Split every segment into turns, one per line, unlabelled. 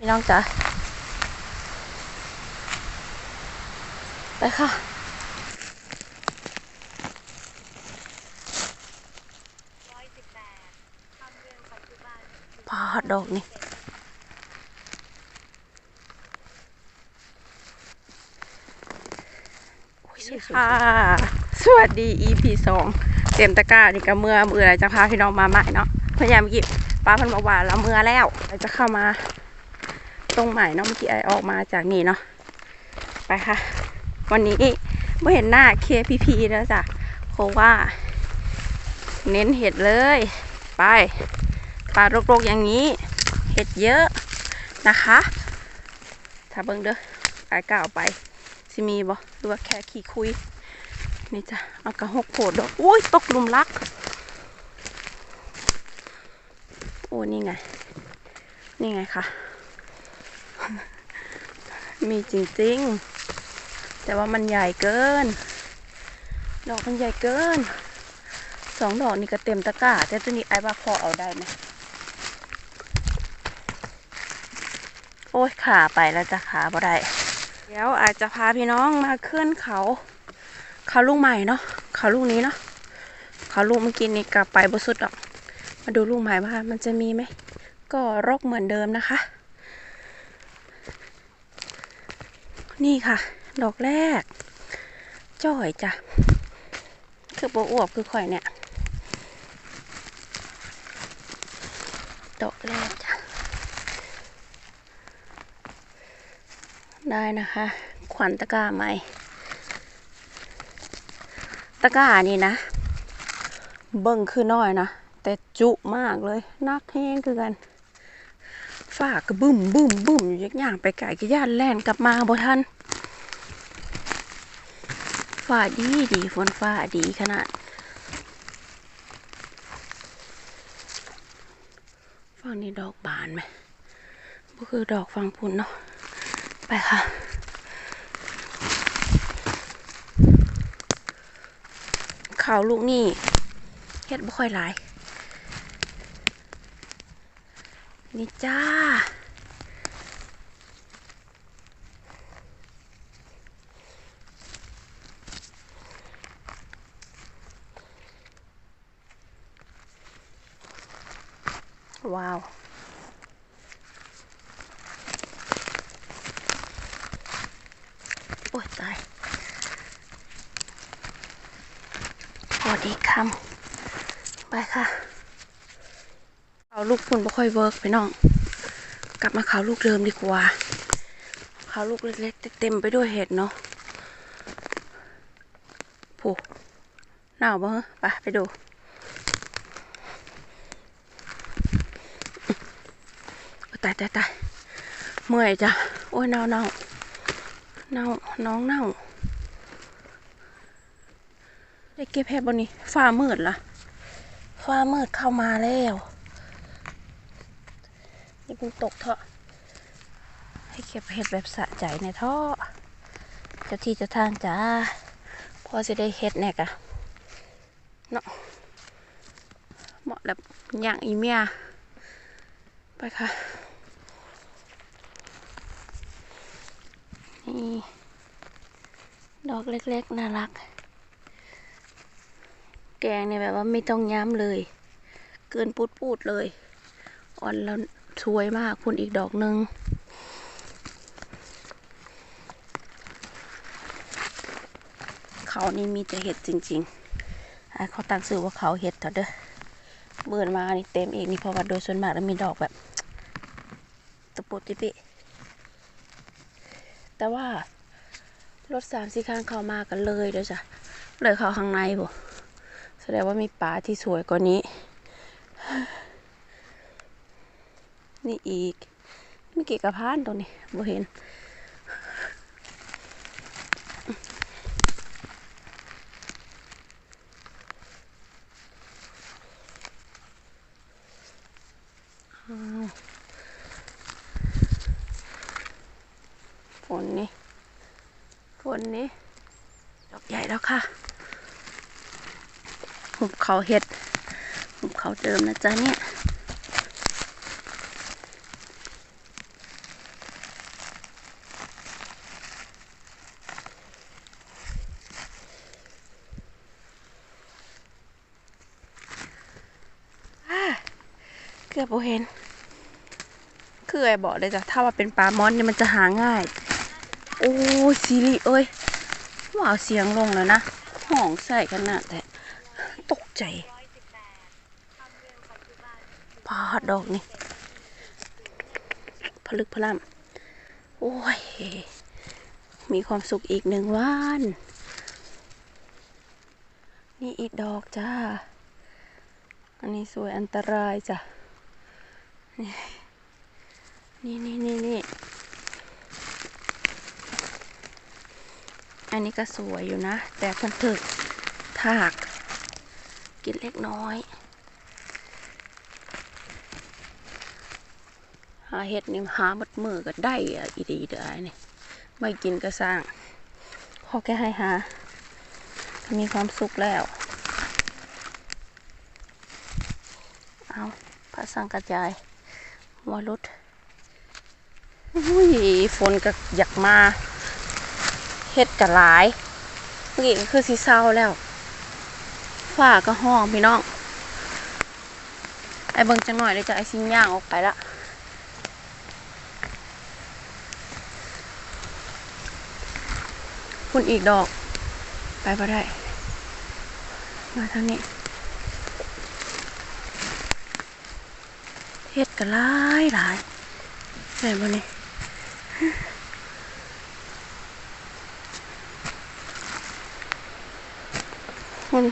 พี่น้องจ๋าไปค่ะพอดอกนี่โอ้ยสวัสดีค่ะ สวัสดี EP สองเต็มตะกร้านี่ก็เมื่อเมื่อไรจะพาพี่น้องมาใหม่เนาะพยายามหยิบป้าเพันบอกว่าเราเมื่อแล้วเราจะเข้ามา ตรงใหม่เนาะเมื่อกี้ไอออกมาจากนี่เนาะไปค่ะ วันนี้ไม่เห็นหน้า KPP แล้วจ้ะเพราะว่า เน้นเห็ดเลย ไปปลารกๆอย่างนี้ เห็ดเยอะนะคะ ถ้าเบิ่งเด้อไอายก้าวไปสิมีบ่หรือว่าแค่ขี้คุย นี่จ้ะเอากระหกโผดดอกอุ้ยตกหลุมรักโอ้นี่ไง นี่ไงค่ะ มีจริงๆ แต่ว่ามันใหญ่เกิน ดอกมันใหญ่เกิน สองดอกนี่ก็เต็มตะกร้า แต่ตัวนี้ไอ้ว่าพอเอาได้ไหมโอ้ยขาไปแล้วจะขาบ่ได้ เดี๋ยวอาจจะพาพี่น้องมาขึ้นเขา เขาลูกใหม่เนาะ เขาลูกนี้เนาะ เขาลูกเมื่อกี้นี่กลับไปบสุดหรอก มาดูลูกใหม่ว่ามันจะมีไหม ก็รกเหมือนเดิมนะคะ นี่ค่ะ ดอกแรก จ่อยจ้ะ คือโบอวบคือข่อยเนี่ย ดอกแรกจ้ะ ได้นะคะ ขวัญตะกร้าใหม่ตะกร้านี่นะ เบิ่งคือน้อยนะ แต่จุมากเลย นักแห้งคือกัน ฝากกระบึ้มบึ้มบึ้มอยู่ยักย่างไปไก่กระย่านแล่นกลับมาบ่ทันฟ้าดีดีฝนฟ้าดีขนาดฝั่งนี้ดอกบานไหมก็คือดอกฟังพุ่นเนาะไปค่ะข่าวลูกนี่เฮ็ดบ่ค่อยหลาย นี่จ้า ว้าวโอ้ยตายพอดีคำไปค่ะ เอาลูกคุณไม่ค่อยเวิร์กไปน้อง กลับมาขาวลูกเดิมดีกว่าขาวลูกเล็กๆเต็มไปด้วยเห็ดเนาะผูหนาวบ้างไปไปดูตายตายตายเมื่อยจ้ะ โอ้ยเน่าเน่าเน่าน้องเน่าได้เก็บเห็ดบนนี้ฟ้ามืดละฟ้ามืดเข้ามาแล้ว นี่เพิ่งตกเถอะ ให้เก็บเห็ดแบบสะใจในท่อเจ้าที่จ้าทางจ้า พอจะได้เห็ดแน่กะเนาะเหมาะแบบอย่างอีเมียไปค่ะ นี่ ดอกเล็กๆ น่ารัก แกงเนี่ยแบบว่าไม่ต้องย้ำเลย เกินปูดปูดๆเลย อ่อนแล้ว สวยมากคุณอีกดอกหนึ่งเขานี่มีแต่เห็ดจริงๆอะเขาตั้งชื่อว่าเขาเห็ดเถอะเด้อเบิดมานี่เต็มอีกนี่เพราะว่าโดยส่วนมากแล้วมีดอกแบบตะปุติปิแต่ว่ารถสามสี่ข้างเข้ามากันเลยเด้อจ้ะเลยเข้าข้างในบ่แสดงว่ามีป่าที่สวยกว่านี้ นี่อีกมีกี่กระพานตรงนี้บ่เห็นฝนนี่ฝนนี่ดอกใหญ่แล้วค่ะหุบเขาเห็ดหุบเขาเดิมนะจ๊ะเนี่ย เกือบบ่เห็นคือไอ้บอกเลยจ้ะถ้าว่าเป็นปลามอนเนี่ยมันจะหาง่าย โอ้ซีรีส์เอ้ยว้าวเสียงลงแล้วนะห้องใส่กันนะแต่ตกใจพาดดอกนี่พลึกพล่ำโอ้ย มีความสุขอีกหนึ่งวัน นี่อีกดอกจ้า อันนี้สวยอันตรายจ้ะ นี่นี่นี่นี่อันนี้ก็สวยอยู่นะ แต่พิ่นถึกถาก กินเล็กน้อยหาเห็ดนี่หาหมดมือก็ได้อะอีดีเด้อไอ้นี่ไม่กินก็สร้างพอแค่ให้หามีความสุขแล้ว เอาพระสังกระจาย หัวรถอุ้ยฝนก็อยากมาเฮ็ดกะหลายเมื่อกี้คือสีเศร้าแล้วฝ้าก็ห้องพี่น้องไอ้เบิ่งจังหน่อยเดี๋ยจะไอ้ซิ่งย่างออกไปละคุณอีกดอก ไปบ่ได้ มาทางนี้ เฮ็ดกะหลายหลายแม่นบ่นี่มัน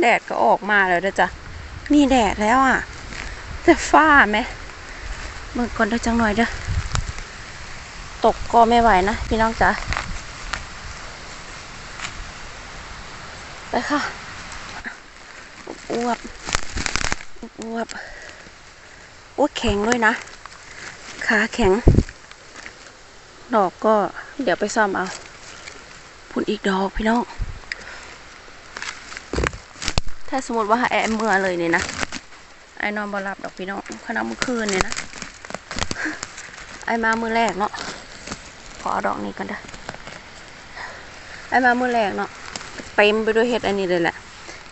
แดดก็ออกมาแล้วเด้อจ้ะนี่แดดแล้วอะแต่ฟ้าไหมเมื่อก่อนเด้อจังหน่อยเด้อ ตกก็ไม่ไหวนะ พี่น้องจ๋า ไปค่ะอวบอวบโอ้แข็งด้วยนะ ขาแข็ง ดอกก็เดี๋ยวไปซ่อมเอา พุ่นอีกดอกพี่น้อง ถ้าสมมติว่าแอมเมื่อเลยเนี่ยนะไอ้นอนบหลับดอกพี่น้องขณะเมื่อคืนเนี่ยนะ ไอ้มามือแรกเนาะ ขอดอกนี้ก่อนเด้อไอ้มามือแรกเนาะ ต็มไปด้วยเห็ดอันนี้เลยแหละ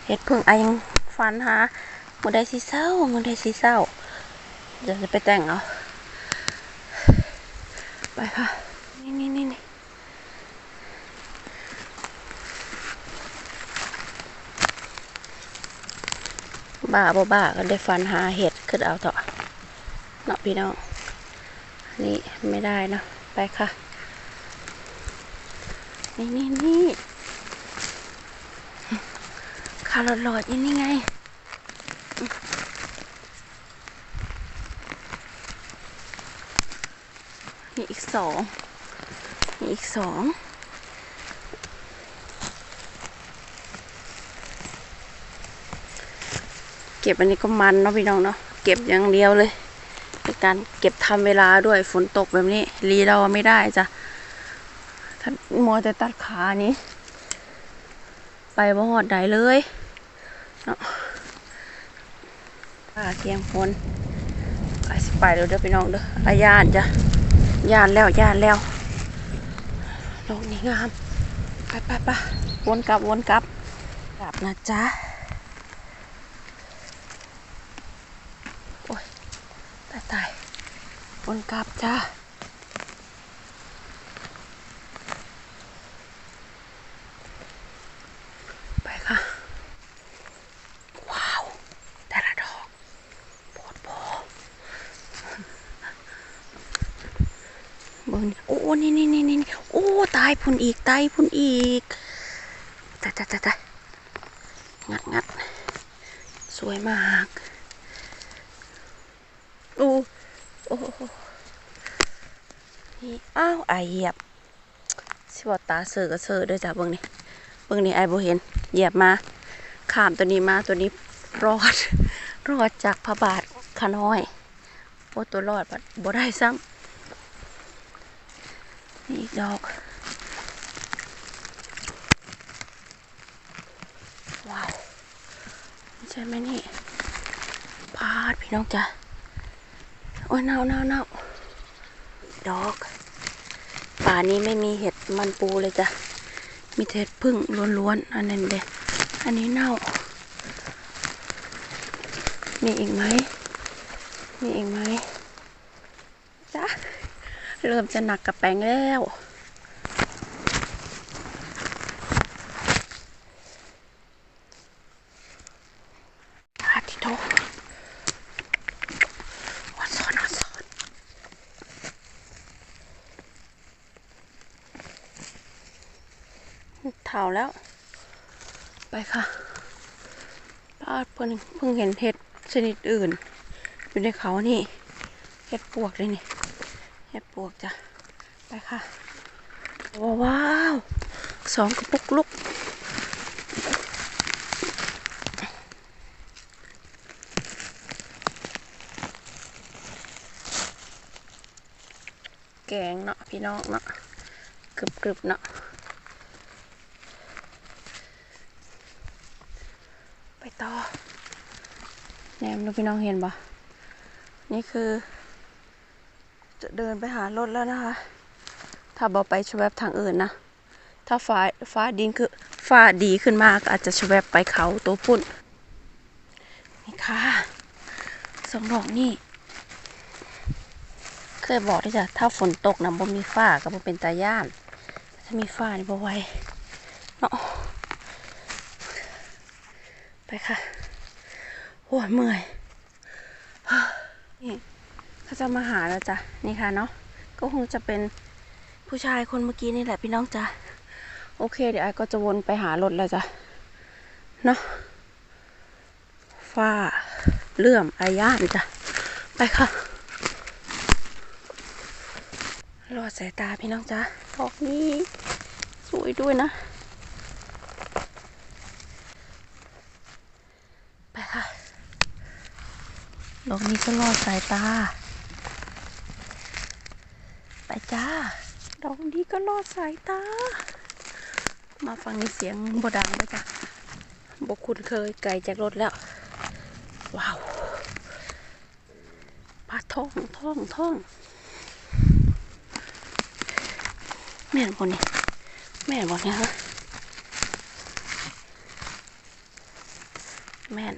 เห็ดเพิ่งไอยังฟันหามือได้สีเศร้ามือได้สีเศร้าเดี๋ยวจะไปแต่งเอาไปค่ะนี่นี่นี่นี่บ้าบ่บ้าก็ได้ฟันหาเห็ดขึ้นเอาเถอะเนาะพี่น้องนี่ไม่ได้เนาะไปค่ะ นี่นี่นี่ คาร์ลอดๆนี่นี่ไงนี่อีกสองนี่อีกสองเก็บอันนี้ก็มันเนาะพี่น้องเนาะเก็บอย่างเดียวเลยเป็นการเก็บทำเวลาด้วยฝนตกแบบนี้รีเราไม่ได้จ้ะถ้ามัวแต่ตัดขานี้ ไปบ่หอดใดเลยเนาะป่าเกียงฝนไปสิไปเดี๋ยวเด้อพี่น้องเด้ออาญานจ้ะยานแล้วยานแล้วดอกนี้งามไปไปไปวนกลับวนกลับกลับนะจ๊ะโอ้ยตายตายวนกลับจ้า ไปค่ะ ว้าว แต่ละดอกโพดโพ เบิ่งนี่โอ้ นี่นี่นี่นี่โอ้ ตาย พุ่นอีกใตายพุ่นอีกตายตายตายตายงัดงัดสวยมากโอ้โอ้นี่อ้าวไอเหยียบสิว่าตาเสือก็เสือด้วยจ้ะเบิ่งนี่เบิ่งนี่ไอโบเห็นเหยียบมาข้ามตัวนี้มาตัวนี้รอดรอดจากพระบาทขาน้อยโอ้ตัวรอดบ่ได้ซ้ำนี่ดอก ว้าว ใช่ไหมนี่พาดพี่น้องจ้ะโอ้ยเน่าเน่าเน่าดอก ป่านี้ไม่มีเห็ดมันปูเลยจ้ะ มีเทศพึ่งล้วนๆอันนั้นเด็อันนี้เน่า มีอีกไหม มีอีกไหมจ้ะเริ่มจะหนักกับแปงแล้ว อาทิโตวัดสอนวัดสอน เท่าแล้ว ไปค่ะป้าเพิ่งเพิ่งเห็นเห็ดชนิดอื่น อยู่ในเขานี่เห็ดปวกเลยนี่เห็ดปวกจ้ะไปค่ะว้าวสองกระปุกลุกแกงเนาะพี่น้องเนาะกรึบๆเนาะไปต่อแน มดูพี่น้องเห็นปะนี่คือ จะเดินไปหารถแล้วนะคะ ถ้าบอไปชวบทางอื่นนะ ถ้าฟ้าฟ้าดินคือฟ้าดีขึ้นมากอาจจะชวบไปเขาตัวพุ่น นี่ค่ะสองดอกนี่ เคยบอกที่จะถ้าฝนตกนะบ่มีฝ้าก็บ่เป็นตาย่าน ถ้ามีฝ้านี่บ่ไหวเนาะไปค่ะ โอ้ยเมื่อยนี่เขาจะมาหาแล้วจ้ะนี่ค่ะเนาะก็คงจะเป็นผู้ชายคนเมื่อกี้นี่แหละพี่น้องจ้ะโอเค เดี๋ยวไอ้ก็จะวนไปหารถแล้วจ้ะเนาะฝ้าเลื่อมอาย่านจ้ะไปค่ะรอดสายตาพี่น้องจ้าดอกนี้สวยด้วยนะ ไปค่ะ ดอกนี้ก็รอดสายตา ไปจ้า ดอกนี้ก็รอดสายตา มาฟังในเสียงบดังไปจ้ะบกคุ้นเคยไกลจากรถแล้ว ว้าวปลาท่องท่องท่อง แม่นบนนี่แม่นบนนี่ฮะ แม่น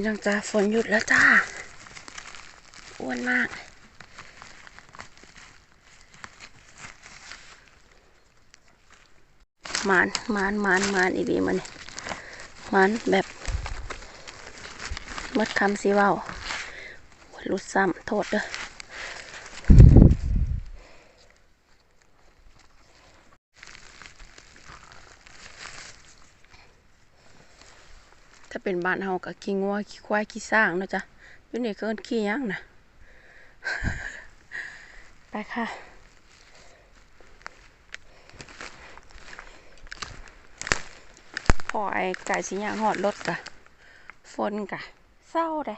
มีน้องจ้าฝนหยุดแล้วจ้า อ้วนมาก มานมานมานมานอีดีมันนี่มานแบบมดคำสิเว้ารุดซ้ำโทษเด้อ เป็นบ้านเฮาก็ขี้งัวขี้ควายขี้สร้างเนาะจ้ะอยู่นี่ก็เอิ้นขี้ยังนะไปค่ะพอไอ้ไก่สิย่างหอดรถกะฝนกะเศร้าเด้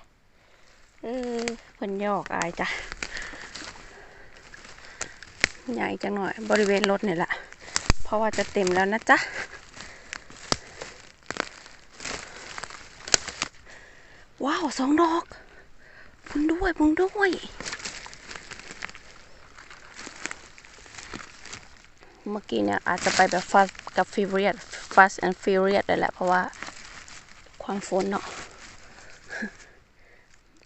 เออเพิ่นยอกอายจ้ะใหญ่จังหน่อยบริเวณรถเนี่ยแหละเพราะว่าจะเต็มแล้วนะจ๊ะ ว้าวสองดอกมึงด้วยมึงด้วยเมื่อกี้เนี่ยอาจจะไปแบบ fast กับ furious fast and furious เลยแหละเพราะว่าความฝนเนาะ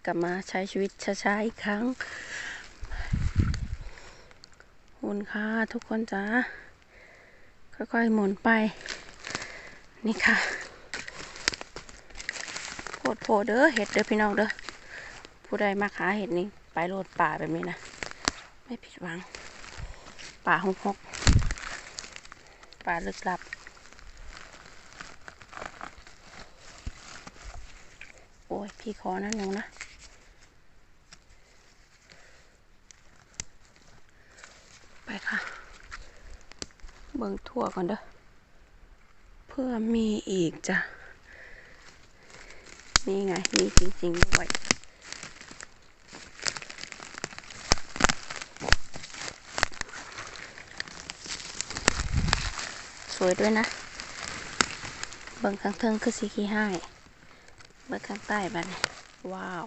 กลับมาใช้ชีวิตช้าๆอีกครั้งหมุนค่ะทุกคนจ้าค่อยๆหมุนไป นี่ค่ะ ดโพเด้อเห็ดเด้อพี่น้องเด้อผู้ใดมาหาเห็ดนี่ไปโลดป่าแบบนี้นะไม่ผิดหวัง ป่าหกหกป่าลึกลับ โอ้ย พี่ขอนะหนูนะไปค่ะ เบิ่งทั่วก่อนเด้อเพื่อมีอีกจ้ะ นี่ไง มีจริงๆด้วยสวยด้วยนะ เบิ่งข้างเทิงคือสีขี้ให้ายเบิ่งข้างใต้บ้านว้าว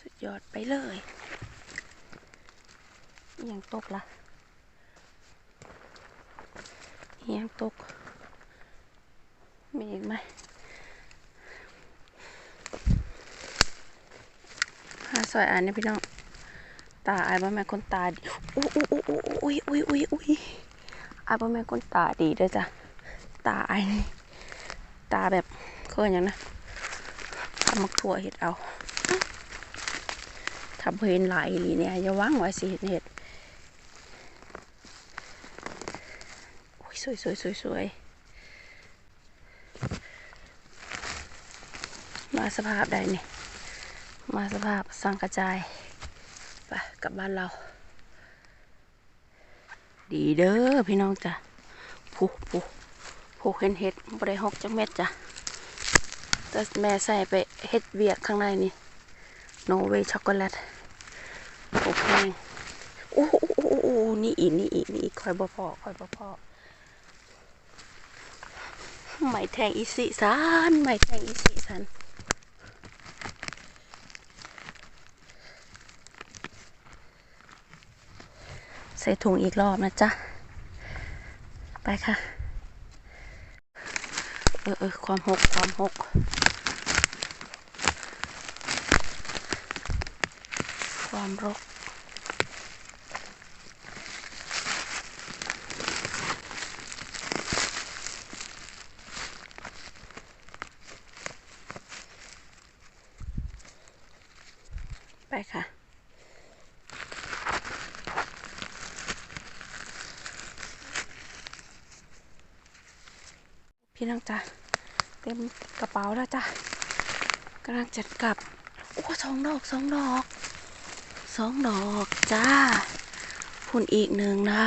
สุดยอดไปเลย ยังตกละ อิหยังตก มีอีกไหมหาซอยอ่านนี่พี่น้อง ตาอายบ่แม่คนตาดีอุ้ยอุ้ยอุ้ยอุ้ยอุ้ยอุ้ยอายบ่แม่คนตาดีเด้อจ้ะ ตาอายนี่ ตาแบบเคยอย่างนะทำมักถั่วเห็ดเอาทำเห็นหลายอีหลีเนี่ยอย่าว่างไว้สิเห็ดเห็ดโอ้ยส วยสวยสวยสวยมาสภาพใดนี่ มาสภาพสังกระจายไปกลับบ้านเรา ดีเด้อพี่น้องจ้ะผูผูผูเห็นเห็ดบริหกจังเม็ดจ้ะแต่แม่ใส่ไปเห็ดเวียกข้างในนี่โนเวช็อกโกแลตโอ้โหโอ้โหโอ้โหนี่อีกนี่อีกนี่อีกคอยบ่พอคอยบ่พอ ไม่แทงอีสิสันไม่แทงอีสิสันใส่ถุงอีกรอบนะจ๊ะ ไปค่ะ เออเออความหกความหกความรก พี่น้องจ้ะเต็มกระเป๋าแล้วจ้ะกำลังจัดกลับโอ้สองดอกสองดอกสองดอกจ้าพุ่นอีกหนึ่งนะ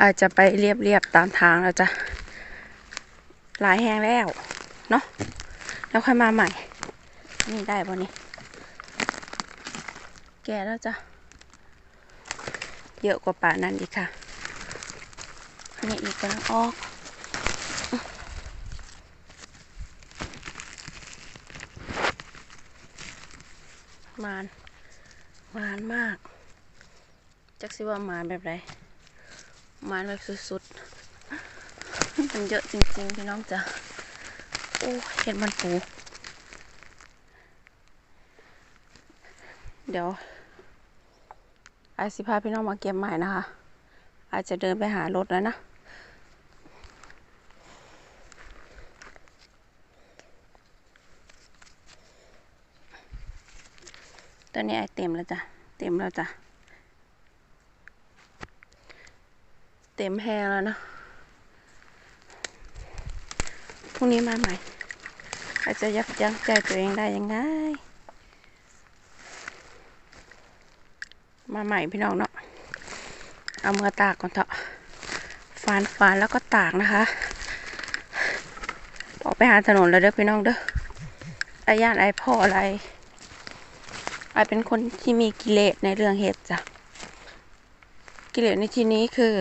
อาจจะไปเรียบเรียบๆตามทางแล้วจ้ะหลายแห้งแล้ว เนาะแล้วค่อยมาใหม่ นี่ได้ป่นี่แก่แล้วจ้ะ เยอะกว่าป่านั้นอีกค่ะอันนี้อีกกำลังออกมานมานมาก จักสิว่ามานแบบไร มานแบบสุดๆ มันเยอะจริงๆ พี่น้องจ้ะ โอ้เห็ดมันปู เดี๋ยวไอสิพาพี่น้องมาเก็บใหม่นะคะ อาจจะเดินไปหารถแล้วนะ ตอนนี้ไอเต็มแล้วจ้ะ เต็มแล้วจ้ะ เต็มแหงแล้วเนะพรุ่งนี้มาใหม่อาจจะยับยั้งใจตัวเองได้ยังไง มาใหม่พี่น้องเนาะ เอามือตากก่อนเถอะ ฟานฟานแล้วก็ตากนะคะ ออกไปหาถนนแล้วเด้อพี่น้องเด้อไอ้ย่านไอ้พ่ออะไรไอเป็นคนที่มีกิเลสในเรื่องเห็ดจ้ะ กิเลสในที่นี้คือ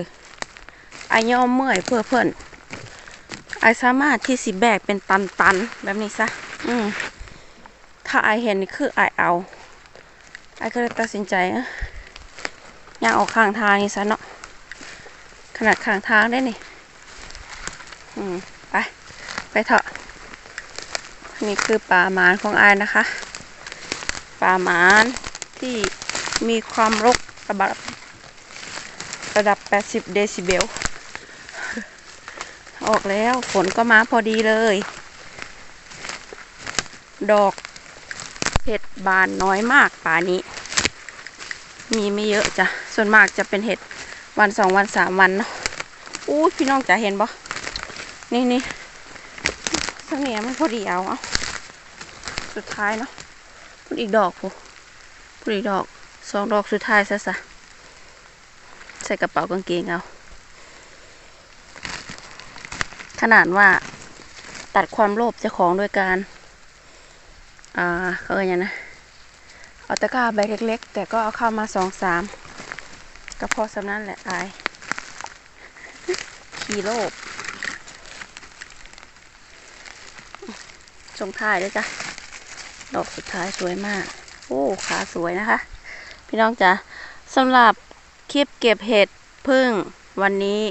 ไอยอมเมื่อยเพื่อเพื่อนไอสามารถที่สิแบกเป็นตันๆแบบนี้ซะ อืมถ้าไอเห็นนี่คือไอเอา ไอก็เลยตัดสินใจอ้อย่างออกข้างทางนี่ซะเนาะ ขนาดข้างทางได้นี่ อืม ไป ไปเถอะ นี่คือป่าหมานของไอนะคะ ป่าหมานที่มีความรกระดับระดับ 80 เดซิเบล ออกแล้วฝนก็มาพอดีเลย ดอกเห็ดบานน้อยมากป่านี้ มีไม่เยอะจ้ะ ส่วนมากจะเป็นเห็ดวันสองวันสามวันเนาะอู้พี่น้องจะเห็นบ่นี่นี่สักเนียมันพอดีเอาเอาสุดท้ายเนาะพูดอีกดอกพูพูดอีกดอกสองดอกสุดท้ายซะซะใส่กระเป๋ากางเกงเอา ขนาดว่าตัดความโลภเจ้าของด้วยการ อ่าเขาเอ่ยงนะ เอาตะกร้าใบเล็ก ๆ แต่ก็เอาเข้ามาสองสามก็พอสำนั้นแหละอาย ขี่โลบจงท้ายด้วยจ้ะ ดอกสุดท้ายสวยมาก โอ้ ขาสวยนะคะ พี่น้องจ๋าสำหรับคลิปเก็บเห็ดพึ่งวันนี้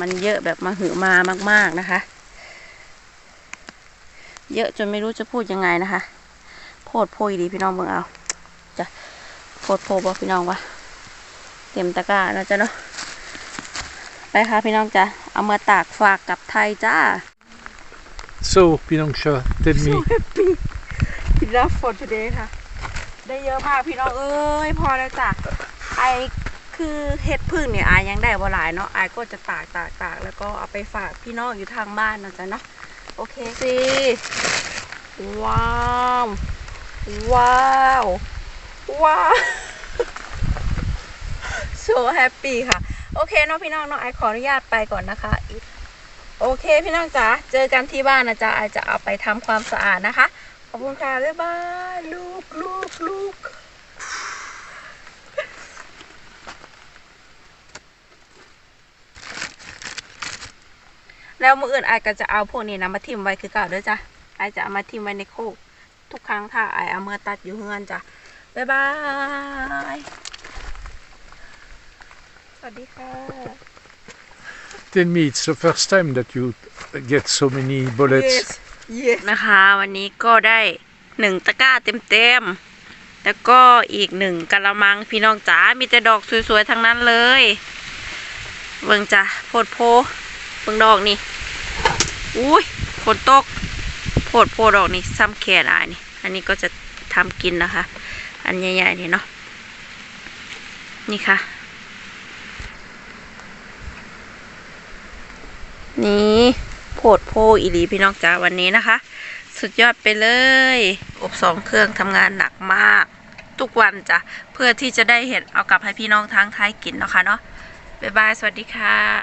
มันเยอะแบบมาหือมามาก ๆนะคะ เยอะจนไม่รู้จะพูดยังไงนะคะ โพดโพยดีพี่น้องเบิ่งเอาจะโพดโพบอพี่น้องวะเต็มตะกร้านะจ๊ะเนาะไปค่ะพี่น้องจ้ะเอามาตากฝากกับไทยจ้า
So, Pinongsha, tell me,
happy enough for today ค่ะ ได้เยอะมากพี่น้องเอ้ยพอแล้วจ้ะไอ คือเห็ดพึ่งเนี่ยอายยังได้บ่หลายเนาะอายก็จะตากตากตากแล้วก็เอาไปฝากพี่น้องอยู่ทางบ้านนะจ๊ะเนาะโอเคสิว้าวว้าวว้าว so happy ค่ะ โอเคเนาะพี่น้องเนาะไอขออนุญาตไปก่อนนะคะ โอเคพี่น้องจ๋าเจอกันที่บ้านนะจ๊ะไอจะเอาไปทำความสะอาดนะคะ ขอบคุณค่ะ บ๊ายบาย ลูกลูกลูก แล้วมืออื่นไอก็จะเอาพวกนี้นะมาทิมไว้คือเก่าเด้วยจ้ะไอจะเอามาทิมไว้ในโคกทุกครั้งถ้าไอเอาเมื่อตัดอยู่เฮือนจ้ะบ๊ายบายสวัสดีค่ะ
tell me, it's the first time that you get so many bullets.
yes นะคะวันนี้ก็ได้หนึ่งตะกร้าเต็มๆแล้วก็อีกหนึ่งกะละมังพี่น้องจ๋ามีแต่ดอกสวยๆทั้งนั้นเลย เบิ่งจ้ะโพดโพ เบิ่งดอกนี่อุ้ยฝนตกโพดโพดอกนี่ซ้ำแขนอายนี่ อันนี้ก็จะทำกินนะคะ อันใหญ่ๆนี่เนาะนี่ค่ะ นี่โพดโพอีหลีพี่น้องจ๋าวันนี้นะคะ สุดยอดไปเลย อบสองเครื่องทำงานหนักมาก ทุกวันจ้ะ เพื่อที่จะได้เห็นเอากลับให้พี่น้องทางไทยกินเนาะคะเนาะบ๊ายบาย สวัสดีค่ะ